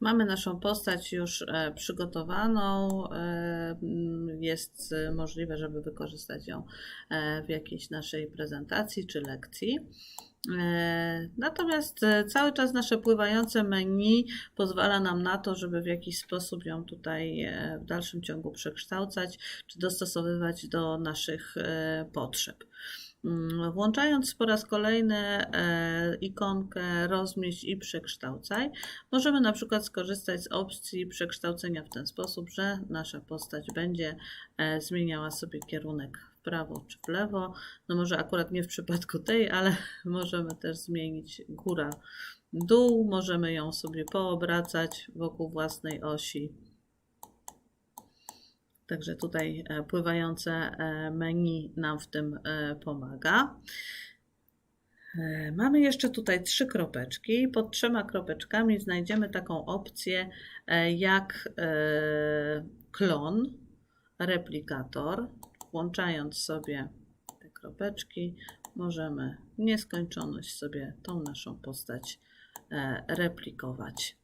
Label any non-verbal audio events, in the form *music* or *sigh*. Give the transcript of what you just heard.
Mamy naszą postać już e, przygotowaną. e, Jest e, możliwe, żeby wykorzystać ją w jakiejś naszej prezentacji czy lekcji. Natomiast cały czas nasze pływające menu pozwala nam na to, żeby w jakiś sposób ją tutaj w dalszym ciągu przekształcać czy dostosowywać do naszych potrzeb. Mm, Włączając po raz kolejny e, ikonkę rozmieść i przekształcaj, możemy na przykład skorzystać z opcji przekształcenia w ten sposób, że nasza postać będzie e, zmieniała sobie kierunek w prawo czy w lewo. No może akurat nie w przypadku tej, ale *laughs* możemy też zmienić góra, dół, możemy ją sobie poobracać wokół własnej osi. Także tutaj e, pływające e, menu nam w tym e, pomaga. Mamy jeszcze tutaj trzy kropeczki. Pod trzema kropeczkami znajdziemy taką opcję jak klon, replikator. Włączając sobie te kropeczki, możemy w nieskończoność sobie tą naszą postać replikować.